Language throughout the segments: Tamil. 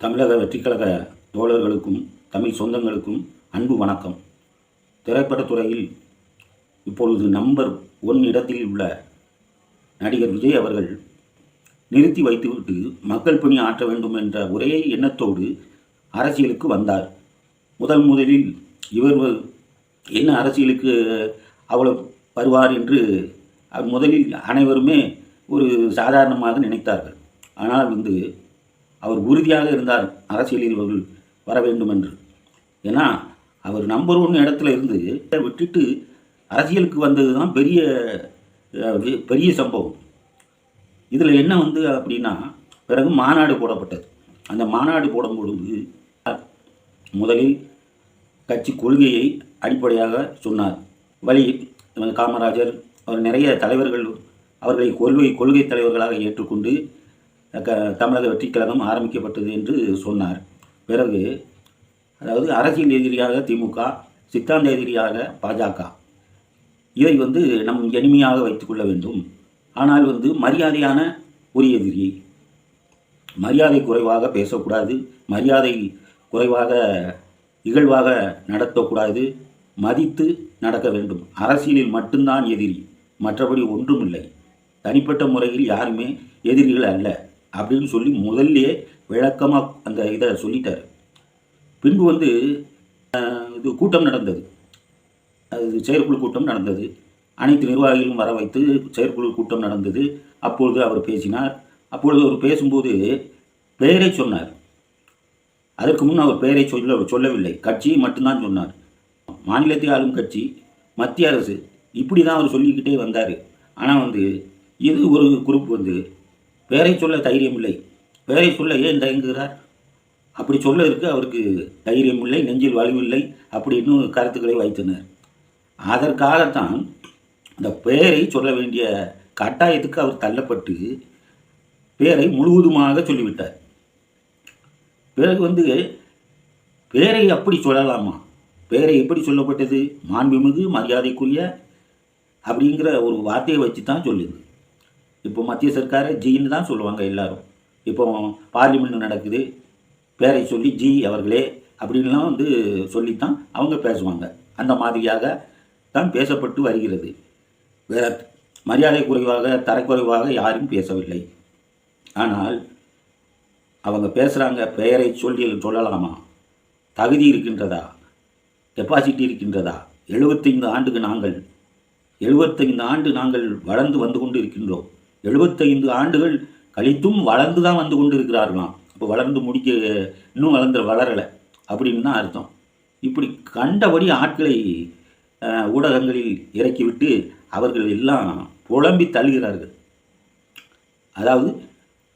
தமிழக வெற்றிக்கழக தோழர்களுக்கும் தமிழ் சொந்தங்களுக்கும் அன்பு வணக்கம். திரைப்படத்துறையில் இப்பொழுது நம்பர் ஒன் இடத்தில் உள்ள நடிகர் விஜய் அவர்கள் நிறுத்தி வைத்துவிட்டு மக்கள் பணி ஆற்ற வேண்டும் என்ற ஒரே எண்ணத்தோடு அரசியலுக்கு வந்தார். முதல் முதலில் இவர் என்ன அரசியலுக்கு அவ்வளோ வருவார் என்று முதலில் அனைவருமே ஒரு சாதாரணமாக நினைத்தார்கள். ஆனால் வந்து அவர் உறுதியாக இருந்தார் அரசியலில் அவர்கள் வர வேண்டும் என்று ஏன்னா அவர் நம்பர் ஒன் இடத்துல இருந்து விட்டுட்டு அரசியலுக்கு வந்தது தான் பெரிய பெரிய சம்பவம். இதில் என்ன வந்து அப்படின்னா பிறகு மாநாடு போடப்பட்டது. அந்த மாநாடு போடும்பொழுது முதலில் கட்சி கொள்கையை அடிப்படையாக சொன்னார். வழி காமராஜர் அவர் நிறைய தலைவர்கள் அவர்களை கொள்கை கொள்கை தலைவர்களாக ஏற்றுக்கொண்டு க தமிழக வெற்றி கழகம் ஆரம்பிக்கப்பட்டது என்று சொன்னார். பிறகு அதாவது அரசியல் எதிரியாக திமுக சித்தாந்த எதிரியாக பாஜக. இதை வந்து நம் எளிமையாக வைத்துக்கொள்ள வேண்டும். ஆனால் வந்து மரியாதையான ஒரு எதிரி. மரியாதை குறைவாக பேசக்கூடாது மரியாதை குறைவாக இகழ்வாக நடத்தக்கூடாது மதித்து நடக்க வேண்டும். அரசியலில் மட்டும்தான் எதிரி மற்றபடி ஒன்றுமில்லை. தனிப்பட்ட முறையில் யாருமே எதிரிகள் அல்ல. அப்படின்னு சொல்லி முதல்ல விளக்கமாக அந்த இதை சொல்லிட்டார். பின்பு வந்து இது கூட்டம் நடந்தது. அது செயற்குழு கூட்டம் நடந்தது. அனைத்து நிர்வாகிகளும் வர வைத்து செயற்குழு கூட்டம் நடந்தது. அப்பொழுது அவர் பேசினார். அப்பொழுது அவர் பேசும்போது பெயரை சொன்னார். அதற்கு முன் அவர் பெயரை சொல்ல சொல்லவில்லை. கட்சியை மட்டும்தான் சொன்னார். மாநிலத்தை ஆளும் கட்சி மத்திய அரசு இப்படி தான் அவர் சொல்லிக்கிட்டே வந்தார். ஆனால் வந்து இது ஒரு குரூப் வந்து பெயரை சொல்ல தைரியம் இல்லை பெயரை சொல்ல ஏன் தயங்குகிறார்? அப்படி சொல்லதற்கு அவருக்கு தைரியம் இல்லை நெஞ்சில் வலிவில்லை அப்படின்னு கருத்துக்களை வைத்தனர். அதற்காகத்தான் அந்த பெயரை சொல்ல வேண்டிய கட்டாயத்துக்கு அவர் தள்ளப்பட்டு பேரை முழுவதுமாக சொல்லிவிட்டார். பிறகு வந்து பேரை அப்படி சொல்லலாமா? பேரை எப்படி சொல்லப்பட்டது? மாண்புமிகு மரியாதைக்குரிய அப்படிங்கிற ஒரு வார்த்தையை வச்சு தான் சொல்லுது. இப்போ மத்திய சர்க்கார் ஜின்னு தான் சொல்லுவாங்க எல்லாரும். இப்போ பார்லிமெண்ட் நடக்குது பேரை சொல்லி ஜி அவர்களே அப்படின்லாம் வந்து சொல்லித்தான் அவங்க பேசுவாங்க. அந்த மாதிரியாக தான் பேசப்பட்டு வருகிறது. வேற மரியாதை குறைவாக தரக்குறைவாக யாரும் பேசவில்லை. ஆனால் அவங்க பேசுகிறாங்க பெயரை சொல்லி சொல்லலாமா? தகுதி இருக்கின்றதா? கெப்பாசிட்டி இருக்கின்றதா? எழுபத்தைந்து ஆண்டுக்கு நாங்கள் எழுபத்தைந்து ஆண்டு நாங்கள் வளர்ந்து வந்து கொண்டு இருக்கின்றோம் எழுபத்தைந்து ஆண்டுகள் கழித்தும் வளர்ந்து தான் வந்து கொண்டு இருக்கிறார்களாம் இப்போ வளர்ந்து முடிக்க இன்னும் வளர்ந்து வளரலை. அப்படின்னு தான் அர்த்தம். இப்படி கண்டபடி ஆட்களை ஊடகங்களில் இறக்கிவிட்டு அவர்கள் எல்லாம் புலம்பி தள்ளுகிறார்கள். அதாவது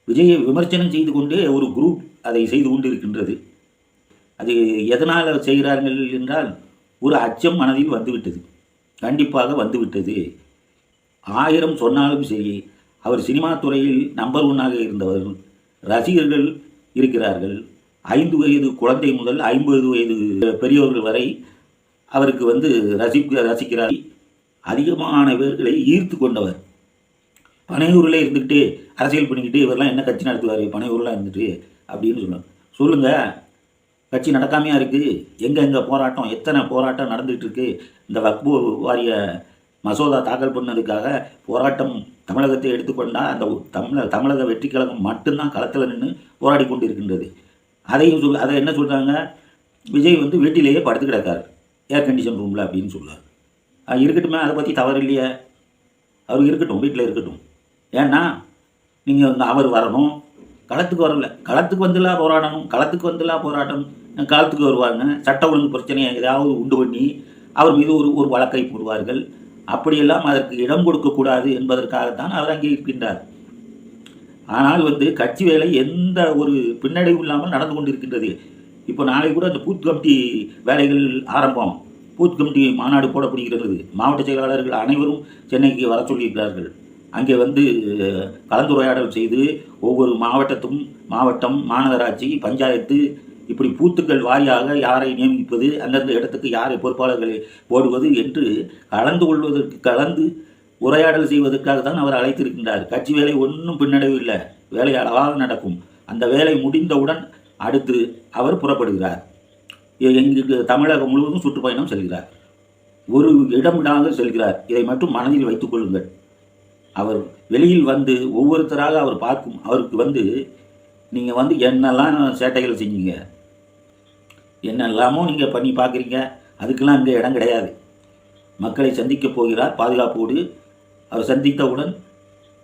விஜயை விமர்சனம் செய்து கொண்டே ஒரு குரூப் அதை செய்து கொண்டு இருக்கின்றது அது எதனால் செய்கிறார்கள் என்றால் ஒரு அச்சம் மனதில் வந்துவிட்டது. கண்டிப்பாக வந்துவிட்டது. ஆயிரம் சொன்னாலும் சரி அவர் சினிமா துறையில் நம்பர் ஒன்னாக இருந்தவர். ரசிகர்கள் இருக்கிறார்கள். ஐந்து வயது குழந்தை முதல் ஐம்பது வயது பெரியவர்கள் வரை அவருக்கு வந்து ரசிக்க ரசிக்கிறார். அதிகமான பேர்களை ஈர்த்து கொண்டவர். பனையூரில் இருந்துக்கிட்டு அரசியல் பண்ணிக்கிட்டு இவரெல்லாம் என்ன கட்சி நடத்துவார்? பனையூரெலாம் இருந்துட்டு அப்படின்னு சொல்லுவாங்க சொல்லுங்கள் கட்சி நடக்காமையாக இருக்குது எங்கே எங்கே போராட்டம் எத்தனை போராட்டம் நடந்துகிட்டு இருக்குது இந்த வக்பு வாரிய மசோதா தாக்கல் பண்ணதுக்காக போராட்டம் தமிழகத்தை எடுத்துக்கொண்டால் அந்த தமிழ தமிழக வெற்றி கழகம் மட்டும்தான் களத்தில் நின்று போராடி கொண்டு இருக்கின்றது அதையும் சொல் அதை என்ன சொல்கிறாங்க விஜய் வந்து வீட்டிலேயே படுத்து கிடக்கார். ஏர் கண்டிஷன் ரூமில் அப்படின்னு சொல்லுவார் இருக்கட்டுமே அதை பற்றி தவறு இல்லையே. அவர் இருக்கட்டும் வீட்டில் இருக்கட்டும். ஏன்னா நீங்கள் அவர் வரணும். களத்துக்கு வரல. களத்துக்கு வந்துலாம் போராடணும். களத்துக்கு வந்துலாம் போராட்டம். களத்துக்கு வருவாங்க சட்ட ஒழுங்கு பிரச்சனையை ஏதாவது உண்டு பண்ணி அவர் மீது ஒரு ஒரு வழக்கை போடுவார்கள். அப்படியெல்லாம் அதற்கு இடம் கொடுக்கக்கூடாது என்பதற்காகத்தான் அவர் அங்கே இருக்கின்றார். ஆனால் வந்து கட்சி வேலை எந்த ஒரு பின்னடைவு இல்லாமல் நடந்து கொண்டிருக்கின்றது. இப்போ நாளை கூட அந்த பூத் கமிட்டி வேலைகள் ஆரம்பம். பூத் கமிட்டி மாநாடு போடப்படுகிறது. மாவட்ட செயலாளர்கள் அனைவரும் சென்னைக்கு வர சொல்லியிருக்கிறார்கள். அங்கே வந்து கலந்துரையாடல் செய்து ஒவ்வொரு மாவட்டத்தும் மாவட்டம் மாநகராட்சி பஞ்சாயத்து இப்படி பூத்துக்கள் வாரியாக யாரை நியமிப்பது அந்தந்த இடத்துக்கு யாரை பொறுப்பாளர்களை போடுவது என்று கலந்து கொள்வதற்கு கலந்து உரையாடல் செய்வதற்காக தான் அவர் அழைத்திருக்கின்றார். கட்சி வேலை ஒன்றும் பின்னடைவு இல்லை வேலை அழகாக நடக்கும். அந்த வேலை முடிந்தவுடன் அடுத்து அவர் புறப்படுகிறார். எ- தமிழகம் முழுவதும் சுற்றுப்பயணம் செல்கிறார். ஒரு இடம் விடாமல் செல்கிறார். இதை மட்டும் மனதில் வைத்துக் கொள்ளுங்கள். அவர் வெளியில் வந்து ஒவ்வொருத்தராக அவர் பார்க்கும் அவருக்கு வந்து நீங்கள் வந்து என்னெல்லாம் சேட்டைகள் செஞ்சீங்க? என்னெல்லாமோ நீங்கள் பண்ணி பார்க்குறீங்க. அதுக்கெல்லாம் இங்கே இடம் கிடையாது. மக்களை சந்திக்கப் போகிறார் பாதுகாப்போடு. அவர் சந்தித்தவுடன்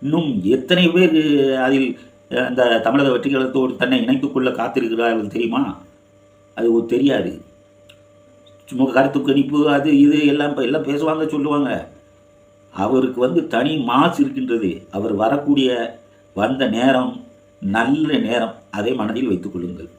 இன்னும் எத்தனை பேர் அதில் அந்த தமிழக வெற்றிகளத்தோடு தன்னை இணைத்துக் கொள்ள காத்திருக்கிறார்கள் தெரியுமா? அது ஒரு தெரியாது. சும்மா கருத்து கணிப்பு அது இது எல்லாம் இப்போ எல்லாம் பேசுவாங்க சொல்லுவாங்க. அவருக்கு வந்து தனி மாசு இருக்கின்றது. அவர் வரக்கூடிய வந்த நேரம் நல்ல நேரம் அதை மனதில் வைத்துக் கொள்ளுங்கள்.